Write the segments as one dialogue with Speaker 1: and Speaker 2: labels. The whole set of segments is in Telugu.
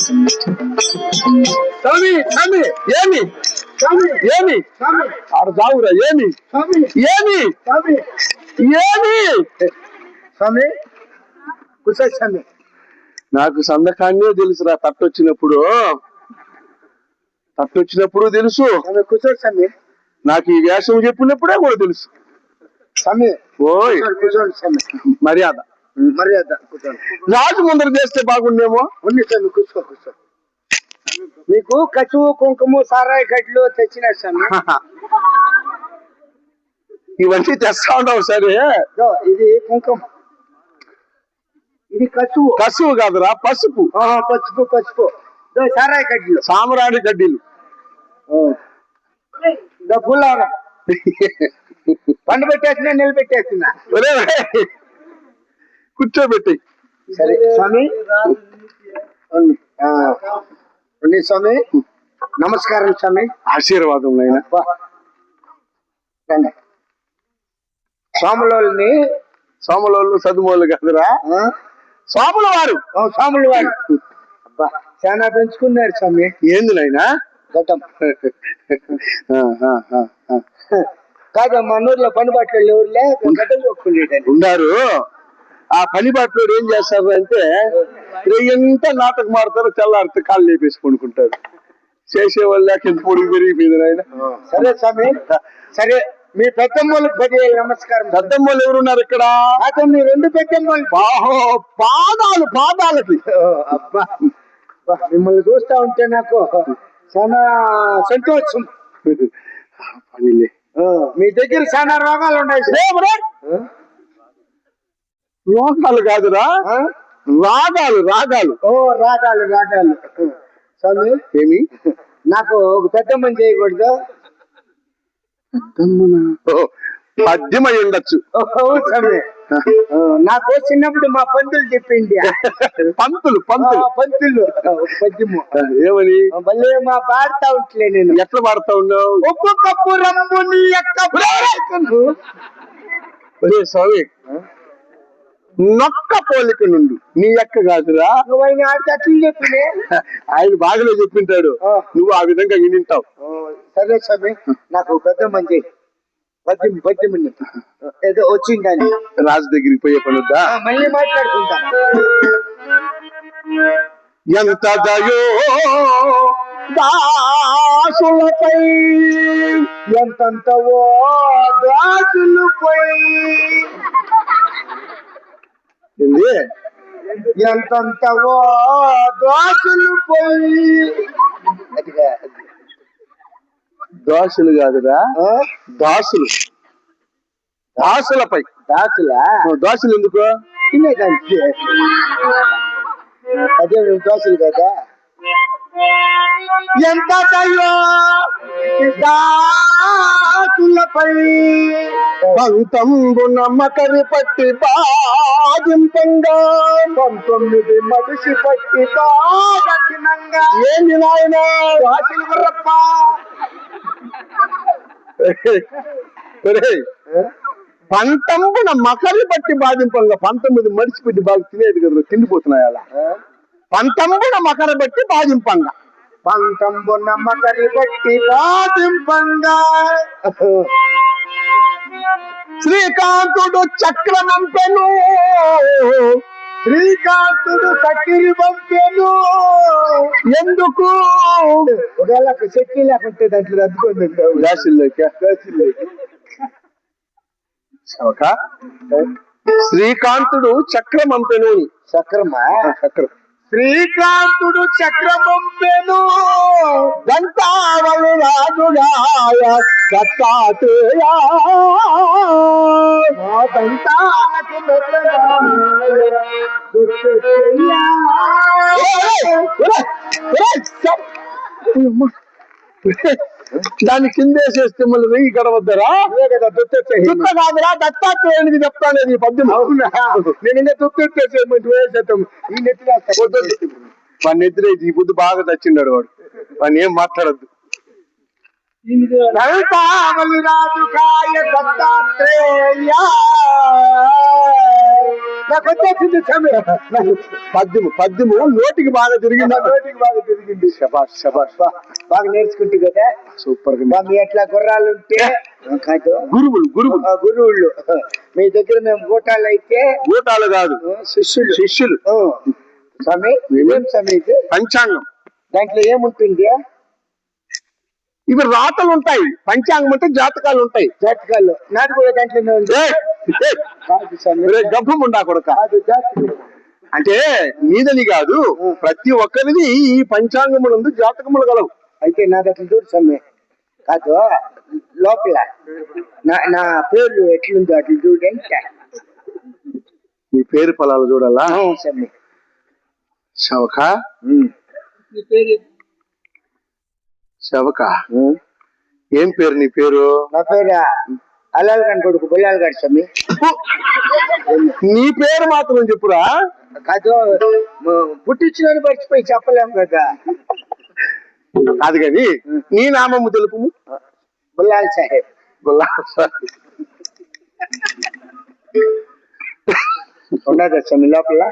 Speaker 1: స్వామి స్వామి. ఏమి? ఏమి? ఆడ చావురా ఏమి? ఏమి? ఏమి?
Speaker 2: స్వామి
Speaker 1: నాకు సందకాన్నే తెలుసురా తట్టొచ్చినప్పుడు. తట్టొచ్చినప్పుడు తెలుసు.
Speaker 2: స్వామి కూర్చో స్వామి
Speaker 1: నాకు ఈ వేషం చెప్పినప్పుడే కూడా తెలుసు.
Speaker 2: స్వామి
Speaker 1: ఓయ్. మర్యాద.
Speaker 2: మర్యాద
Speaker 1: రాజు ముందర చేస్తే బాగుండేమో.
Speaker 2: ఉంది కూర్చో కూర్చో మీకు కచువు కుంకుమ సారాయి గడ్లు తెచ్చిన స్వామి
Speaker 1: ఇవన్నీ తెస్తా ఉండవు సరే.
Speaker 2: ఇదో కుంకుమ. ఇది కచువు
Speaker 1: కసువు కాదురా పసుపు.
Speaker 2: పసుపు పసుపు. సారాయి గడ్లు
Speaker 1: సామరాడి గడ్డీలు
Speaker 2: ఇదో పుల్లారం పండు పెట్టేసిన నిలబెట్టేస్తున్నా
Speaker 1: కూర్చోబెట్టి.
Speaker 2: సరే స్వామి. స్వామి. నమస్కారం స్వామి.
Speaker 1: ఆశీర్వాదం నాయన.
Speaker 2: స్వాములని
Speaker 1: సోమలోళ్ళు సదుమోళ్ళు కాదురా.
Speaker 2: ఆ,
Speaker 1: సోముల వారు
Speaker 2: స్వాములు వారు అబ్బా చాలా పెంచుకున్నారు స్వామి.
Speaker 1: ఏంది నాయనా?
Speaker 2: గతం
Speaker 1: ఆ, ఆ, ఆ, ఆ.
Speaker 2: కాదు మన ఊర్లో పని ఎవరులే గతం కొట్టుకునేటండి
Speaker 1: ఉండారు. ఆ పని బాటలో ఏం చేస్తారు అంటే ఎంత నాటకం ఆడతారో తెల్లారితే కాళ్ళు లేపేసి కొనుక్కుంటారు చేసేవాళ్ళు లేక ఎంత పొడుగు పెరిగిపోయింది నాయన.
Speaker 2: సరే స్వామి. సరే మీ పెద్దమ్మలకు పది నమస్కారం.
Speaker 1: పెద్దమ్మలు ఎవరున్నారు ఇక్కడ?
Speaker 2: మీ రెండు పెద్దమ్మలు.
Speaker 1: బాహో పాదాలు పాదాలకి.
Speaker 2: మిమ్మల్ని చూస్తా ఉంటే నాకు చాలా సంతోషం.
Speaker 1: పనిలే.
Speaker 2: ఆ, మీ దగ్గర చాలా రోగాలు ఉన్నాయి
Speaker 1: రోగాలు కాదురా? రాగాలు రాగాలు.
Speaker 2: ఓ రాగాలు రాగాలు. స్వామి
Speaker 1: ఏమి?
Speaker 2: నాకు ఒక పెద్దమ్మని చేయకూడదు.
Speaker 1: పద్యమై ఉండొచ్చు.
Speaker 2: స్వామి. నాకు చిన్నప్పుడు మా పంతులు చెప్పింది
Speaker 1: పంతులు పంతులు.
Speaker 2: పంతులు. పద్యము
Speaker 1: ఏమని?
Speaker 2: భలే మా పాడుతా ఉంటలే నేను.
Speaker 1: ఎట్లా పాడుతా ఉన్నావు?
Speaker 2: నీ యొక్క ప్రేరకును.
Speaker 1: ఒరే స్వామి నొక్క పోలిక నుండు. నీ యొక్క కాదురా.
Speaker 2: నువ్వు ఆయన ఆడితే అట్లు చెప్పినే
Speaker 1: ఆయన బాగానే చెప్పింటాడు. నువ్వు ఆ విధంగా వినింటావు.
Speaker 2: సరే స్వామి నాకు పెద్ద మంది పద్యం పద్యముని ఏదో వచ్చిందని.
Speaker 1: రాజు దగ్గరికి పోయే పనుద్దా
Speaker 2: ఆ, మళ్ళీ మాట్లాడుకుంటా.
Speaker 1: ఎంత దయో దాసులపై
Speaker 2: ఎంతంత ఓ
Speaker 1: ఏంది
Speaker 2: ఎంతంత ఓ దాసులు పోయి.
Speaker 1: దాసులు కాదురా? దాసులు. దాసులపై.
Speaker 2: దాసులా?
Speaker 1: ఓ, దాసులు ఎందుకు?
Speaker 2: తినేదానికి అదే దోశలు కదా. ఎంత దయో
Speaker 1: పంతంబున మకరి పట్టి బాధింపంగా.
Speaker 2: పంతొమ్మిది మనిషి పట్టి బాగా
Speaker 1: ఏంది నాయన? పంతంబున మకరి పట్టి బాధింపంగా. పంతొమ్మిది మడిచి పెట్టి బాగా తినేది కదా తిండిపోతున్నాయి అలా? పంతంబున మకర బట్టి బాధింపంగా.
Speaker 2: పంతంబు నమ్మకరి బట్టి బాధింపంగా.
Speaker 1: శ్రీకాంతుడు చక్రమంపెను
Speaker 2: శ్రీకాంతుడు కట్టిరి పంపెను.
Speaker 1: ఎందుకు?
Speaker 2: ఒకవేళ శక్తి లేకుంటే దాంట్లో రద్దుకుంది
Speaker 1: శ్రీకాంతుడు చక్రమంపెను
Speaker 2: చక్రమా?
Speaker 1: చక్రం.
Speaker 2: శ్రీకాంతుడు చక్రమంపెను.
Speaker 1: గంటావళి రాజుగాయ దత్తాత్రేయ.
Speaker 2: మా దంతాలకు మెత్తగా దుష్టశయ్యా.
Speaker 1: దాన్ని కిందేసేస్తే మళ్ళీ వెయ్యి గడవద్దరా. చుట్ట కాదురా దత్తాత్రేయునికి చెప్తాను ఈ పద్యం.
Speaker 2: అవునా? నేను ఇంకా వేసేద్దాం ఈ
Speaker 1: వాడిని ఈ బుద్ధి బాగా తెచ్చిండాడు వాడు. వాడిని ఏం మాట్లాడద్దు.
Speaker 2: దంతామలి రాజు కాయ దత్తాత్రేయ. నాకు వచ్చేసింది
Speaker 1: నాకు పద్యము పద్యము నోటికి బాగా తిరిగింది. నోటికి బాగా తిరిగింది. శబాష్ శబాష్
Speaker 2: బాగా నేర్చుకుంటు కదా? సూపర్గా మీ ఎట్లా గుర్రాలు ఉంటే కాదు.
Speaker 1: గురువులు గురువులు.
Speaker 2: ఆ, గురువుళ్ళు. మీ దగ్గర మేము గోటాలు అయితే
Speaker 1: గూటాలు కాదు
Speaker 2: శిష్యులు.
Speaker 1: శిష్యులు.
Speaker 2: స్వామి ఏం స్వామి ఇది?
Speaker 1: పంచాంగం.
Speaker 2: దాంట్లో ఏముంటుంది?
Speaker 1: ఇవి రాతలు ఉంటాయి పంచాంగం అంటే జాతకాలు ఉంటాయి
Speaker 2: జాతకాలు నాది కూడా దాంట్లోనే ఉంది.
Speaker 1: గబ్బం ఉండా కొడక. అంటే నీదని కాదు ప్రతి ఒక్కరిది ఈ పంచాంగములందు జాతకములు గలవు.
Speaker 2: అయితే నా దగ్గర చూడు స్వామి. కాదు లోపల. నా నా పేర్లు ఎట్లుందో అట్లా చూడండి
Speaker 1: నీ పేరు ఫలాలు చూడాలా?
Speaker 2: స్వామి.
Speaker 1: శవక?
Speaker 2: నీ పేరు
Speaker 1: శవక. ఏం పేరు నీ పేరు?
Speaker 2: నా పేరు? అల్లాల్ గారి కొడుకు బుల్లాల్ గారు స్వామి.
Speaker 1: నీ పేరు మాత్రం చెప్పురా?
Speaker 2: కాదు పుట్టించిన మర్చిపోయి చెప్పలేము కదా.
Speaker 1: అది కానీ నీ నామము తెలుపు
Speaker 2: బుల్లాల్ సాహెబ్. ఉన్నదా స్వామి లోపల?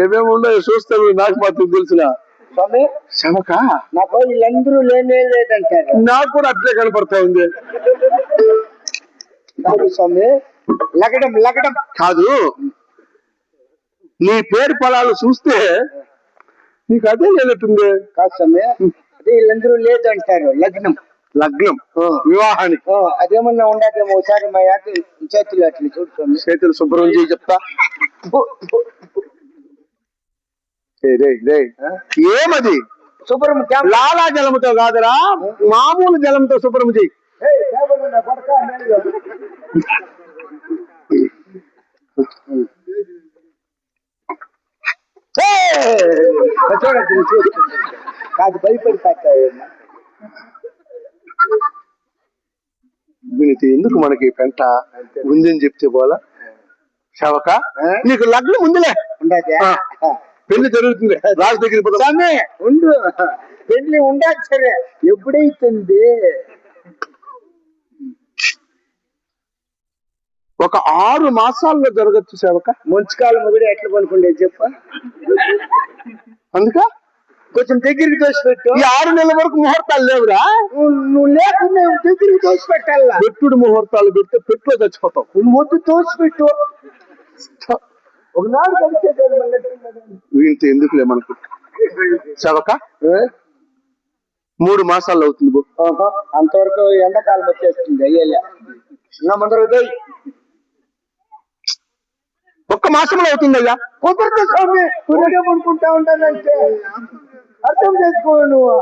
Speaker 1: ఏమేమి ఉండవు చూస్తాను నాకు మాత్రం తెలిసిన.
Speaker 2: స్వామి?
Speaker 1: శవక?
Speaker 2: నాకు వీళ్ళందరూ లేనే లేదంటారు.
Speaker 1: నాకు కూడా అట్లే కనపడతా ఉంది.
Speaker 2: కాదు స్వామి. లగడం లగడం.
Speaker 1: కాదు. నీ పేరు ఫలాలు చూస్తే నీకు అదే లేనట్టుంది
Speaker 2: కాదు స్వామి. అదే వీళ్ళందరూ లేదు అంటారు లగ్నం.
Speaker 1: లగ్నం. వివాహానికి.
Speaker 2: అదేమన్నా ఉండదేమో ఒకసారి మా యాత చేతులు అట్లా చూడు స్వామి.
Speaker 1: చేతులు శుభ్రం చేయి చెప్తా. ఏమది?
Speaker 2: శుభ్రం
Speaker 1: లాలా జలముతో కాదురా. మామూలు జలంతో శుభ్రం చేయి.
Speaker 2: కాదు భయపడిపోతాయి
Speaker 1: వినితి ఎందుకు మనకి పెంట ఉందని చెప్తే పోలా శవక? నీకు లగ్నం ఉందిలే. పెళ్ళి జరుగుతుంది. రాజు
Speaker 2: స్వామి ఉండు. పెళ్ళి ఉండాలి సరే. ఎప్పుడైతుంది
Speaker 1: ఒక ఆరు మాసాల్లో జరగచ్చు సేవక.
Speaker 2: ముంచుకాలం కూడా ఎట్లా కొనుక్కుండే చెప్పు.
Speaker 1: అందుక?
Speaker 2: కొంచెం దగ్గరికి తోసి పెట్టు
Speaker 1: ఈ ఆరు నెలల వరకు ముహూర్తాలు లేవురా?
Speaker 2: నువ్వు లేకుండా దగ్గరికి తోసి పెట్టాలా
Speaker 1: పెట్టుడు ముహూర్తాలు పెడితే పెట్టులో చచ్చిపోతావు.
Speaker 2: నువ్వు మొద్దు తోసి పెట్టు ఒకనాడు కలిసే
Speaker 1: వీంతో ఎందుకులే మనకు? సేవక? మూడు మాసాలు అవుతుంది
Speaker 2: అంతవరకు ఎండాకాలం వచ్చేస్తుంది అయ్యేలే ముందర ఉదయ్
Speaker 1: ఒక్క మాసంలో అవుతుందయ్యా.
Speaker 2: కుదరదు స్వామి కొనుక్కుంటా ఉంటానంటే. అర్థం చేసుకో నువ్వు.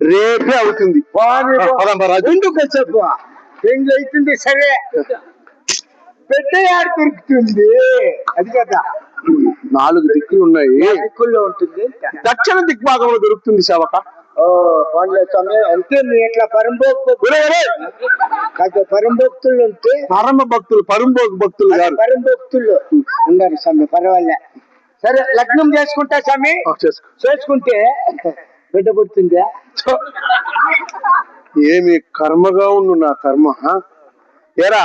Speaker 1: రేపే అవుతుంది.
Speaker 2: ఎందుకు చెప్పు? పెండ్లి అవుతుంది సరే. పెద్ద యాడ్ దొరుకుతుంది? అది కదా.
Speaker 1: నాలుగు దిక్కులు ఉన్నాయి.
Speaker 2: దిక్కుల్లో ఉంటుంది.
Speaker 1: దక్షిణ దిక్భాగంలో దొరుకుతుంది సేవక.
Speaker 2: పోన్లే స్వామి. అంతే మీ ఇట్లా పరంభోక్తు కాదు పరంభోక్తులు ఉంటే
Speaker 1: పరమ భక్తులు పరంభోగ భక్తులు గారు.
Speaker 2: పరంభోక్తులు ఉన్నారు స్వామి పర్వాలే. సరే లగ్నం చేసుకుంటా స్వామి? చేసుకుంటే బిడ్డ పుడుతుందా?
Speaker 1: ఏమి కర్మగా ఉండు నా కర్మ? ఏరా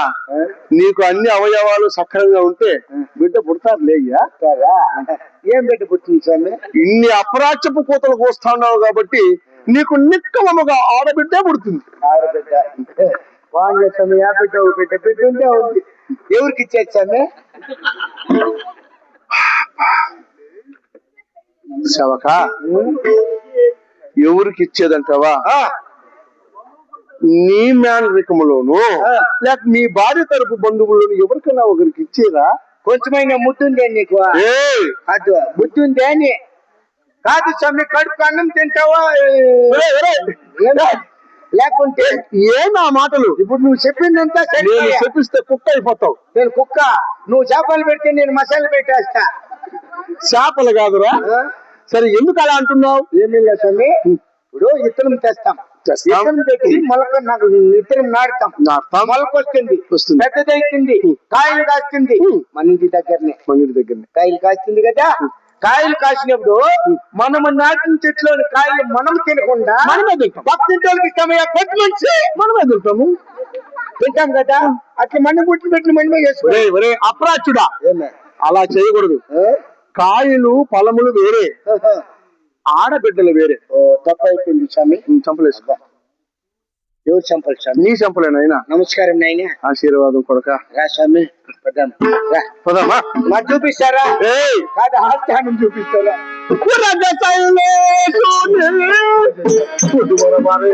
Speaker 1: నీకు అన్ని అవయవాలు సక్రంగా ఉంటే బిడ్డ పుడతారు లేయ్యా?
Speaker 2: ఏం బిడ్డ స్వామి?
Speaker 1: ఇన్ని అపరాచపు కూతలు కోస్తున్నావు కాబట్టి నీకు నిక్కమముగా ఆడబిడ్డే పుడుతుంది.
Speaker 2: ఎవరికి ఇచ్చేది స్వామి?
Speaker 1: శవక ఎవరికి ఇచ్చేదంటావా? నీ మేనరికములోను. లేక నీ భార్య తరపు బంధువులను ఎవరికైనా ఒకరికి ఇచ్చేదా
Speaker 2: కొంచెమైనా ముద్దుందే నీకు! కాదు బుద్ధుందే అని కాదు స్వామి కడుపు అన్నం తింటావా? లేకుంటే
Speaker 1: ఏం ఆ మాటలు?
Speaker 2: ఇప్పుడు నువ్వు చెప్పిందంతా
Speaker 1: నేను
Speaker 2: సరే
Speaker 1: చెప్పిస్తే కుక్క అయిపోతావు.
Speaker 2: నేను కుక్క. నువ్వు చేపలు పెడితే నేను మసాలా పెట్టేస్తా.
Speaker 1: చేపలు కాదురా? సరే ఎందుకు అలా అంటున్నావు?
Speaker 2: ఏమీ లేదు స్వామి. ఇప్పుడు ఇత్తనం తెస్తాం. ఇత్తనం తెచ్చి మొలక నాకు నాటుతాం.
Speaker 1: నాటుతాం.
Speaker 2: మొలక వస్తుంది.
Speaker 1: వస్తుంది.
Speaker 2: పెద్దదైతుంది కాయలు కాస్తుంది. మన ఇంటి దగ్గరనే.
Speaker 1: మన ఇంటి దగ్గరనే.
Speaker 2: కాయలు కాస్తుంది కదా? కాయలు కాసినప్పుడు మనము నాటిన చెట్లోని కాయలు మనం తినకుండా
Speaker 1: మనమే తింటాం
Speaker 2: పక్కింటి వాళ్ళకి ఇస్తామయ్యా కొద్ది మంచి
Speaker 1: మనమే తింటాము
Speaker 2: తింటాం కదా? అట్లా మన్ను పుట్టి పెట్టిన మనమే చేసుకో
Speaker 1: అప్రాచుడా
Speaker 2: ఏమే?
Speaker 1: అలా చేయకూడదు? కాయలు ఫలములు వేరే. ఆడబిడ్డలు వేరే.
Speaker 2: ఓ తప్పు అయిపోయింది స్వామి
Speaker 1: చంపలేసుకో
Speaker 2: ఎవరు చంపాలి స్వామి?
Speaker 1: నీ చంపలేనైనా
Speaker 2: నమస్కారం నాయన.
Speaker 1: ఆశీర్వాదం కొడక.
Speaker 2: రా స్వామి పదాం రా.
Speaker 1: పదమ్మా
Speaker 2: నాకు చూపిస్తారా? కాదు ఆస్థానం చూపిస్తారా.
Speaker 1: పొద్దుమరమారే.